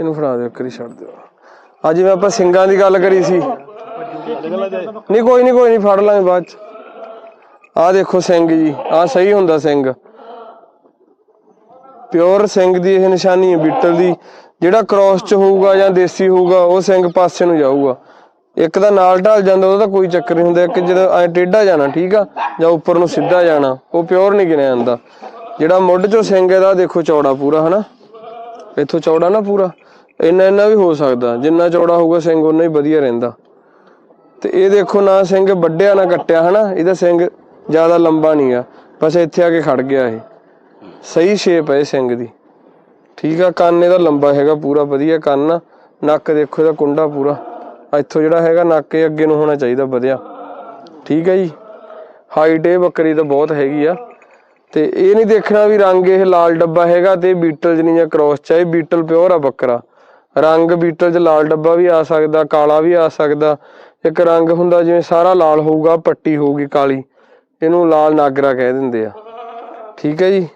ਇਹਨੂੰ ਫੜਾ ਦਿਓ ਕਰੀ ਛੱਡ ਦਿਓ। ਅੱਜ ਜਿਵੇਂ ਆਪਾਂ ਸਿੰਘਾਂ ਦੀ ਗੱਲ ਕਰੀ ਸੀ। ਨਹੀਂ, ਕੋਈ ਨਹੀਂ ਕੋਈ ਨਹੀਂ, ਫੜ ਲਾਂਗੇ ਬਾਅਦ ਚ। ਆਹ ਦੇਖੋ ਸਿੰਘ ਜੀ ਆਹ ਸਹੀ ਹੁੰਦਾ ਸਿੰਘ। ਪਿਓਰ ਸਿੰਘ ਦੀ ਇਹ ਨਿਸ਼ਾਨੀ ਹੈ ਬੀਟਲ ਦੀ। ਜਿਹੜਾ ਕ੍ਰਾਸ ਚ ਹੋਊਗਾ ਜਾਂ ਦੇਸੀ ਹੋਊਗਾ, ਉਹ ਸਿੰਘ ਪਾਸੇ ਨੂੰ ਜਾਊਗਾ। ਇੱਕ ਦਾ ਨਾਲ ਢਲ ਜਾਂਦਾ, ਉਹਦਾ ਤਾਂ ਕੋਈ ਚੱਕਰ ਨਹੀਂ ਹੁੰਦਾ। ਇੱਕ ਜਦੋਂ ਐ ਟੇਢਾ ਜਾਣਾ, ਠੀਕ ਆ? ਜਾਂ ਉੱਪਰ ਨੂੰ ਸਿੱਧਾ ਜਾਣਾ, ਉਹ ਪਿਓਰ ਨਹੀਂ ਗਿਣਿਆ ਜਾਂਦਾ। ਜਿਹੜਾ ਮੁੱਢ ਚੋਂ ਸਿੰਘ ਇਹਦਾ ਦੇਖੋ ਚੌੜਾ ਪੂਰਾ, ਹਨਾ? ਇੱਥੋਂ ਚੌੜਾ ਨਾ ਪੂਰਾ। ਇੰਨਾ ਇੰਨਾ ਵੀ ਹੋ ਸਕਦਾ, ਜਿੰਨਾ ਚੌੜਾ ਹੋਊਗਾ ਸਿੰਘ ਉਨਾ ਹੀ ਵਧੀਆ ਰਹਿੰਦਾ। ਤੇ ਇਹ ਦੇਖੋ ਨਾ ਸਿੰਘ ਵੱਡਿਆ ਨਾ ਕੱਟਿਆ ਹਨਾ? ਇਹਦਾ ਸਿੰਘ ਜ਼ਿਆਦਾ ਲੰਬਾ ਨਹੀਂ ਆ, ਬਸ ਇੱਥੇ ਆ ਕੇ ਖੜ ਗਿਆ ਇਹ। ਸਹੀ ਸ਼ੇਪ ਹੈ ਇਹ ਸਿੰਘ ਦੀ। ਠੀਕ ਆ, ਕੰਨ ਇਹਦਾ ਲੰਬਾ ਹੈਗਾ ਪੂਰਾ, ਵਧੀਆ ਕੰਨ ਆ। ਨੱਕ ਦੇਖੋ ਇਹਦਾ ਕੁੰਡਾ ਪੂਰਾ। ਇੱਥੋਂ ਜਿਹੜਾ ਹੈਗਾ ਨੱਕ ਇਹ ਅੱਗੇ ਨੂੰ ਹੋਣਾ ਚਾਹੀਦਾ ਵਧਿਆ। ਠੀਕ ਹੈ ਜੀ? ਹਾਈਟ ਇਹ ਬੱਕਰੀ ਤਾਂ ਬਹੁਤ ਹੈਗੀ ਆ। ਤੇ ਇਹ ਨਹੀਂ ਦੇਖਣਾ ਵੀ ਰੰਗ ਇਹ ਲਾਲ ਡੱਬਾ ਹੈਗਾ ਤੇ ਬੀਟਲ ਚ ਜਾਂ ਕ੍ਰੋਸ ਚ ਇਹ ਬੀਟਲ ਪਿਓਰ ਆ ਬੱਕਰਾ। ਰੰਗ ਬੀਟਲ ਚ ਲਾਲ ਡੱਬਾ ਵੀ ਆ ਸਕਦਾ, ਕਾਲਾ ਵੀ ਆ ਸਕਦਾ। ਇੱਕ ਰੰਗ ਹੁੰਦਾ ਜਿਵੇਂ ਸਾਰਾ ਲਾਲ ਹੋਊਗਾ, ਪੱਟੀ ਹੋਊਗੀ ਕਾਲੀ। ਇਹਨੂੰ ਲਾਲ ਨਾਗਰਾ ਕਹਿ ਦਿੰਦੇ ਆ। ਠੀਕ ਹੈ ਜੀ?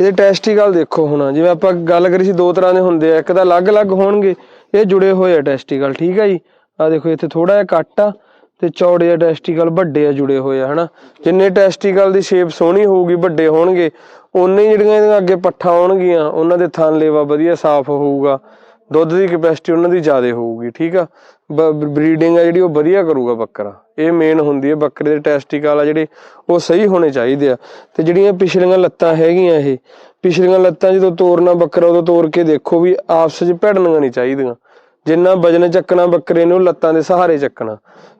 ਇਹਦੇ ਟੈਸਟੀਕਲ ਦੇਖੋ ਹੁਣ, ਜਿਵੇਂ ਆਪਾਂ ਗੱਲ ਕਰੀ ਸੀ ਦੋ ਤਰ੍ਹਾਂ ਦੇ ਹੁੰਦੇ ਆ, ਇੱਕ ਤਾਂ ਅਲੱਗ-ਅਲੱਗ ਹੋਣਗੇ, ਇਹ ਜੁੜੇ ਹੋਏ ਆ ਟੈਸਟੀਕਲ ਠੀਕ ਹੈ ਜੀ? ਆ ਦੇਖੋ, ਇੱਥੇ ਥੋੜਾ ਜਿਹਾ ਕੱਟ ਆ। ਤੇ ਚੌੜੇ ਆ ਟੈਸਟੀਕਲ ਵੱਡੇ ਆ ਜੁੜੇ ਹੋਏ ਆ, ਹਨਾ? ਜਿੰਨੇ ਟੈਸਟੀਕਲ ਦੀ ਸ਼ੇਪ ਸੋਹਣੀ ਹੋਊਗੀ, ਵੱਡੇ ਹੋਣਗੇ ਉਨੇ ਹੀ ਜਿਹੜੀਆਂ ਇਹਦੀਆਂ ਅੱਗੇ ਪੱਠਾ ਹੋਣਗੀਆਂ, ਉਹਨਾਂ ਦੇ ਥਣ ਲੇਵਾ ਵਧੀਆ ਸਾਫ਼ ਹੋਊਗਾ, ਦੁੱਧ ਦੀ ਕਪੈਸਿਟੀ ਉਹਨਾਂ ਦੀ ਜ਼ਿਆਦਾ ਹੋਊਗੀ, ਠੀਕ ਆ? ਬਰੀਡਿੰਗ ਆ ਜਿਹੜੀ ਉਹ ਵਧੀਆ ਕਰੂਗਾ ਬੱਕਰਾ। ਇਹ ਮੇਨ ਹੁੰਦੀ ਹੈ ਬੱਕਰੇ ਦੇ ਟੈਸਟੀਕਲ ਆ ਜਿਹੜੇ ਉਹ ਸਹੀ ਹੋਣੇ ਚਾਹੀਦੇ ਆ। ਤੇ ਜਿਹੜੀਆਂ ਪਿਛਲੀਆਂ ਲੱਤਾਂ ਹੈਗੀਆਂ ਇਹ, ਪਿਛਲੀਆਂ ਲੱਤਾਂ ਜਦੋਂ ਤੋੜਨਾ ਬੱਕਰਾ ਉਦੋਂ ਤੋੜ ਕੇ ਦੇਖੋ ਵੀ ਆਪਸ ਵਿੱਚ ਭਿੜਨੀਆਂ ਨਹੀਂ ਚਾਹੀਦੀਆਂ। ਜਿੰਨਾ ਵਜਨ ਚੱਕਣਾ, ਬੱਕਰੇ ਨੂੰ ਲੱਤਾਂ ਦੇ ਸਹਾਰੇ ਚੱਕਣਾ।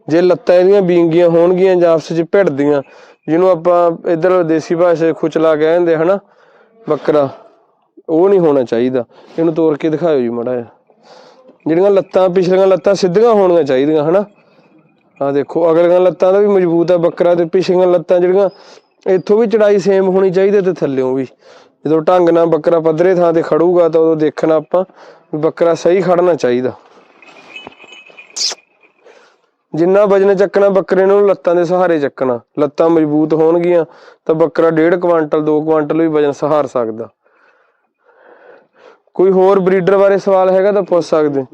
ਜੇ ਲੱਤਾਂ ਇਹਦੀਆਂ ਬੀਂਗੀਆਂ ਹੋਣਗੀਆਂ ਜਾਂ ਆਪਸ ਵਿੱਚ ਭਿੜਦੀਆਂ, ਜਿਹਨੂੰ ਆਪਾਂ ਇਧਰ ਦੇਸੀ ਭਾਸ਼ਾ 'ਚ ਖੁਚਲਾ ਕਹਿੰਦੇ ਹਨਾ? ਬੱਕਰਾ। ਉਹ ਨਹੀਂ ਹੋਣਾ ਚਾਹੀਦਾ। ਇਹਨੂੰ ਤੋੜ ਕੇ ਦਿਖਾਇਓ ਜੀ ਮੜਾ ਜਿਹੜੀਆਂ ਲੱਤਾਂ, ਪਿਛਲੀਆਂ ਲੱਤਾਂ ਸਿੱਧੀਆਂ ਹੋਣੀਆਂ ਚਾਹੀਦੀਆਂ, ਹਨਾ? ਆ ਦੇਖੋ, ਅਗਲੀਆਂ ਲੱਤਾਂ ਦਾ ਵੀ ਮਜ਼ਬੂਤ ਆ, ਬੱਕਰਾ ਤੇ ਪਿਛਲੀਆਂ ਲੱਤਾਂ ਜਿਹੜੀਆਂ, ਇੱਥੋਂ ਵੀ ਚੜਾਈ ਸੇਮ ਹੋਣੀ ਚਾਹੀਦੀ ਤੇ ਥੱਲਿਓਂ ਵੀ। ਜਦੋਂ ਢੰਗ ਨਾਲ ਬੱਕਰਾ ਪੱਧਰੇ ਥਾਂ ਤੇ ਖੜੂਗਾ ਤਾਂ ਉਦੋਂ ਦੇਖਣਾ ਆਪਾਂ ਬੱਕਰਾ ਸਹੀ ਖੜਨਾ ਚਾਹੀਦਾ। ਜਿੰਨਾ ਵਜਨ ਚੱਕਣਾ ਬੱਕਰੇ ਨੂੰ ਲੱਤਾਂ ਦੇ ਸਹਾਰੇ ਚੱਕਣਾ। ਲੱਤਾਂ ਮਜ਼ਬੂਤ ਹੋਣਗੀਆਂ ਤਾਂ ਬੱਕਰਾ 1.5 ਕੁਆਂਟਲ 2 ਕੁਆਂਟਲ ਵੀ ਵਜਨ ਸਹਾਰ ਸਕਦਾ। ਕੋਈ ਹੋਰ ਬਰੀਡਰ ਬਾਰੇ ਸਵਾਲ ਹੈਗਾ ਤਾਂ ਪੁੱਛ ਸਕਦੇ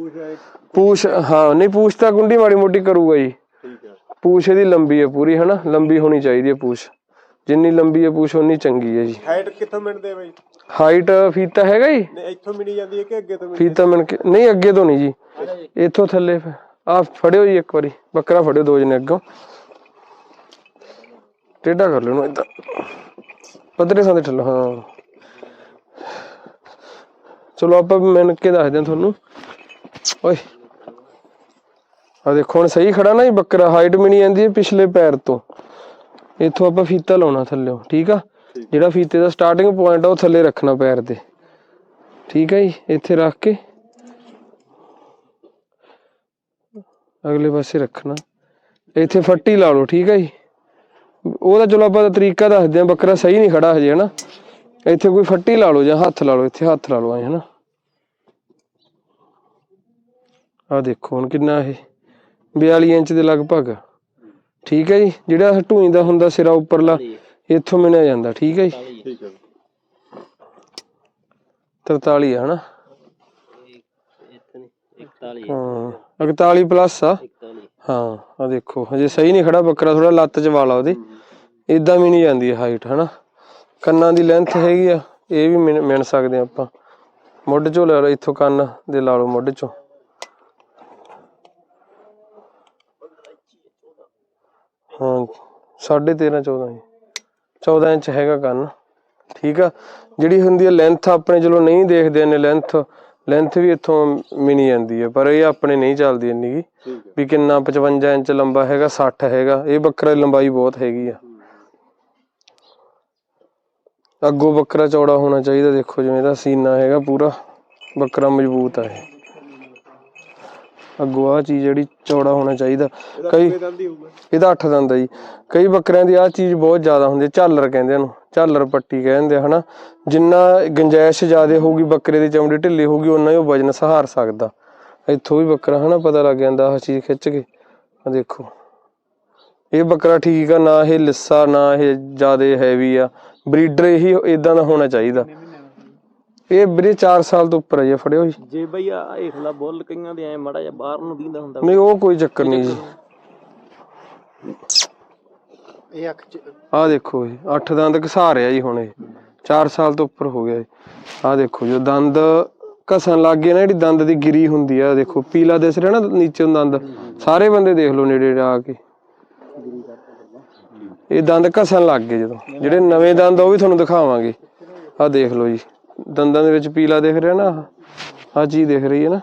ਪੂਛ ਹਾਂ ਨਹੀਂ ਪੂਛ ਤਾਂ ਗੁੰਡੀ ਮਾੜੀ ਮੋਟੀ ਕਰੂਗਾ ਜੀ। ਠੀਕ ਹੈ। ਪੂਛ ਇਹਦੀ ਲੰਬੀ ਹੈ ਪੂਰੀ ਹਨਾ? ਲੰਬੀ ਹੋਣੀ ਚਾਹੀਦੀ ਹੈ ਪੂਛ। ਜਿੰਨੀ ਲੰਬੀ ਹੈ ਪੂਛ ਉਨੀ ਚੰਗੀ ਹੈ ਜੀ। ਹਾਈਟ ਕਿੱਥੋਂ ਮਿਲਦੇ ਆ ਬਾਈ? ਹਾਈਟ ਫੀਤਾ ਹੈਗਾ ਜੀ? ਨੇ ਇੱਥੋਂ ਮਿਲੀ ਜਾਂਦੀ ਹੈ ਕਿ ਅੱਗੇ ਤੋਂ ਫੀਤਾ ਮਿਣ ਕੇ ਨਹੀਂ ਅੱਗੇ ਤੋਂ ਨਹੀਂ ਜੀ। ਇੱਥੋਂ ਥੱਲੇ ਆ ਫੜਿਓ ਜੀ ਇੱਕ ਵਾਰੀ। ਬੱਕਰਾ ਫੜਿਓ ਦੋ ਜਣੇ ਅੱਗੋਂ। ਟੇਢਾ ਕਰ ਲੈਣਾ ਇਦਾਂ। ਥਾਂ ਤੇ ਠੱਲ ਹਾਂ। ਚਲੋ ਆਪਾਂ ਮਿਣ ਕੇ ਦੱਸਦੇ ਹਾਂ ਤੁਹਾਨੂੰ। ਓਏ। ਆ ਦੇਖੋ ਹੁਣ ਸਹੀ ਖੜਾ ਨਾ ਜੀ ਬੱਕਰਾ। ਹਾਈਟ ਮਿਣੀ ਜਾਂਦੀ ਹੈ ਪਿਛਲੇ ਪੈਰ ਤੋਂ। ਇੱਥੋਂ ਆਪਾਂ ਫੀਤਾ ਲਾਉਣਾ ਥੱਲੇ ਠੀਕ ਆ? ਜਿਹੜਾ ਫੀਤੇ ਦਾ ਸਟਾਰਟਿੰਗ ਪੁਆਇੰਟ ਆ ਉਹ ਥੱਲੇ ਰੱਖਣਾ ਪੈਰ ਦੇ ਠੀਕ ਹੈ ਜੀ? ਇੱਥੇ ਰੱਖ ਕੇ। ਅਗਲੇ ਪਾਸੇ ਰੱਖਣਾ। ਇੱਥੇ ਫੱਟੀ ਲਾ ਲਓ ਠੀਕ ਹੈ ਜੀ? ਉਹਦਾ ਚਲੋ ਆਪਾਂ ਦਾ ਤਰੀਕਾ ਦੱਸਦੇ ਆ ਬੱਕਰਾ ਸਹੀ ਨਹੀਂ ਖੜਾ ਹਜੇ ਹਨਾ? ਇੱਥੇ ਕੋਈ ਫੱਟੀ ਲਾ ਲਓ ਜਾਂ ਹੱਥ ਲਾ ਲਓ ਇੱਥੇ ਹੱਥ ਲਾ ਲਓ ਐ ਹਨਾ? ਆ ਦੇਖੋ ਹੁਣ ਕਿੰਨਾ ਇਹ 42 ਇੰਚ ਦੇ ਲਗਭਗ। ਠੀਕ ਹੈ ਜੀ ਜਿਹੜਾ ਢੂਈ ਦਾ ਹੁੰਦਾ ਸਿਰਾ ਉੱਪਰਲਾ ਇੱਥੋਂ ਮਿਣਿਆ ਜਾਂਦਾ ਠੀਕ ਹੈ ਜੀ। ਠੀਕ ਹੈ 43 ਹੈ ਹਨਾ? 41 ਹਾਂ 41 ਪਲੱਸ ਆ। 41 ਹਾਂ ਆ ਦੇਖੋ ਹਜੇ ਸਹੀ ਨਹੀਂ ਖੜਾ ਬੱਕਰਾ ਥੋੜਾ ਲੱਤ ਚ ਵਾਲਾ ਉਹਦੇ। ਇਦਾਂ ਵੀ ਨਹੀਂ ਜਾਂਦੀ ਹਾਈਟ ਹਨਾ? ਕੰਨਾਂ ਦੀ ਲੈਂਥ ਹੈਗੀ ਆ ਇਹ ਵੀ ਮਿਣ ਸਕਦੇ ਆਪਾਂ। ਮੁੱਢ ਚੋਂ ਲੈ ਲਓ ਇੱਥੋਂ ਕੰਨ ਦੇ ਲਾ ਲਓ ਮੁੱਢ ਚੋਂ। ਹਾਂ 13.5 14 ਜੀ। 14 ਇੰਚ ਹੈਗਾ ਕੰਨ। ਠੀਕ ਆ? ਜਿਹੜੀ ਹੁੰਦੀ ਹੈ ਲੈਂਥ ਆਪਣੇ ਚਲੋ ਨਹੀਂ ਦੇਖਦੇ ਨੇ ਲੈਂਥ ਲੈਂਥ ਵੀ ਇੱਥੋਂ ਮਿਣੀ ਜਾਂਦੀ ਹੈ ਪਰ ਇਹ ਆਪਣੇ ਨਹੀਂ ਚੱਲਦੀ ਇੰਨੀ ਹੈ ਵੀ ਕਿੰਨਾ 55 ਇੰਚ ਲੰਬਾ ਹੈਗਾ 60 ਹੈਗਾ ਇਹ ਬੱਕਰਾ ਲੰਬਾਈ ਬਹੁਤ ਹੈਗੀ ਆ। ਅੱਗੋਂ ਬੱਕਰਾ ਚੌੜਾ ਹੋਣਾ ਚਾਹੀਦਾ ਦੇਖੋ ਜਿਵੇਂ ਇਹਦਾ ਸੀਨਾ ਹੈਗਾ ਪੂਰਾ ਬੱਕਰਾ ਮਜ਼ਬੂਤ ਆ ਇਹ। ਅੱਗੋਂ ਆ ਚੀਜ਼ ਜਿਹੜੀ ਚੌੜਾ ਹੋਣਾ ਚਾਹੀਦਾ। ਕਈ ਹੀ ਇਹਦਾ 8 ਦੰਦ ਆ ਜੀ। ਕਈ ਬੱਕਰਿਆਂ ਦੀ ਆ ਚੀਜ਼ ਬਹੁਤ ਜ਼ਿਆਦਾ ਹੁੰਦੀ ਹੈ ਝਾਲਰ ਕਹਿੰਦੇ ਇਹਨੂੰ ਝਾਲਰ ਪੱਟੀ ਕਹਿੰਦੇ ਹਨਾ? ਜਿੰਨਾ ਗੁੰਜਾਇਸ਼ ਜ਼ਿਆਦਾ ਹੋਊਗੀ ਬੱਕਰੇ ਦੀ ਚਮੜੀ ਢਿੱਲੀ ਹੋਊਗੀ ਉਨਾ ਹੀ ਉਹ ਵਜਨ ਸਹਾਰ ਸਕਦਾ। ਇੱਥੋਂ ਵੀ ਬੱਕਰਾ ਹਨਾ ਪਤਾ ਲੱਗ ਜਾਂਦਾ ਆਹ ਚੀਜ਼ ਖਿੱਚ ਕੇ। ਆ ਦੇਖੋ। ਇਹ ਬੱਕਰਾ ਠੀਕ ਆ ਨਾ ਇਹ ਲਿੱਸਾ ਨਾ ਇਹ ਜ਼ਿਆਦਾ ਹੈਵੀ ਆ। ਬਰੀਡਰ ਇਹੀ ਇਦਾਂ ਦਾ ਹੋਣਾ ਚਾਹੀਦਾ। ਇਹ ਵੀਰੇ 4 ਸਾਲ ਤੋਂ ਉੱਪਰ ਹੈ ਜੀ ਫੜਿਓ ਜੀ। ਜੇ ਬਈ ਆ ਹੇਠਲਾ ਬੁੱਲ ਕਈਆਂ ਦੇ ਐ ਮੜਾ ਜਿਹਾ ਬਾਹਰ ਨੂੰ ਦੀਂਦਾ ਹੁੰਦਾ ਨਹੀਂ ਉਹ ਕੋਈ ਚੱਕਰ ਨਹੀਂ ਜੀ। ਇਹ ਅੱਖ ਚ ਆਹ ਦੇਖੋ ਜੀ 8 ਦੰਦ ਘਸਾ ਰਿਹਾ ਜੀ ਹੁਣ ਇਹ। 4 ਸਾਲ ਤੋਂ ਉੱਪਰ ਹੋ ਗਿਆ ਜੀ। ਆਹ ਦੇਖੋ ਜੋ ਦੰਦ ਘਸਣ ਲੱਗ ਗਏ ਨਾ ਜਿਹੜੀ ਦੰਦ ਦੀ ਗਿਰੀ ਹੁੰਦੀ ਆ ਦੇਖੋ ਪੀਲਾ ਦਿਸ ਰਿਹਾ ਨਾ ਨੀਚੇ ਦੰਦ। ਸਾਰੇ ਬੰਦੇ ਦੇਖ ਲਓ ਨੇੜੇ ਆ ਕੇ। ਇਹ ਦੰਦ ਘਸਣ ਲੱਗ ਗਏ ਜਦੋਂ। ਜਿਹੜੇ ਨਵੇਂ ਦੰਦ ਆ ਉਹ ਵੀ ਤੁਹਾਨੂੰ ਦਿਖਾਵਾਂਗੇ। ਆਹ ਦੇਖ ਲਓ ਜੀ। ਦੰਦਾਂ ਦੇ ਵਿੱਚ ਪੀਲਾ ਦਿਖ ਰਿਹਾ ਨਾ ਆਹ ਚੀਜ਼ ਦਿਖ ਰਹੀ ਹੈ ਨਾ।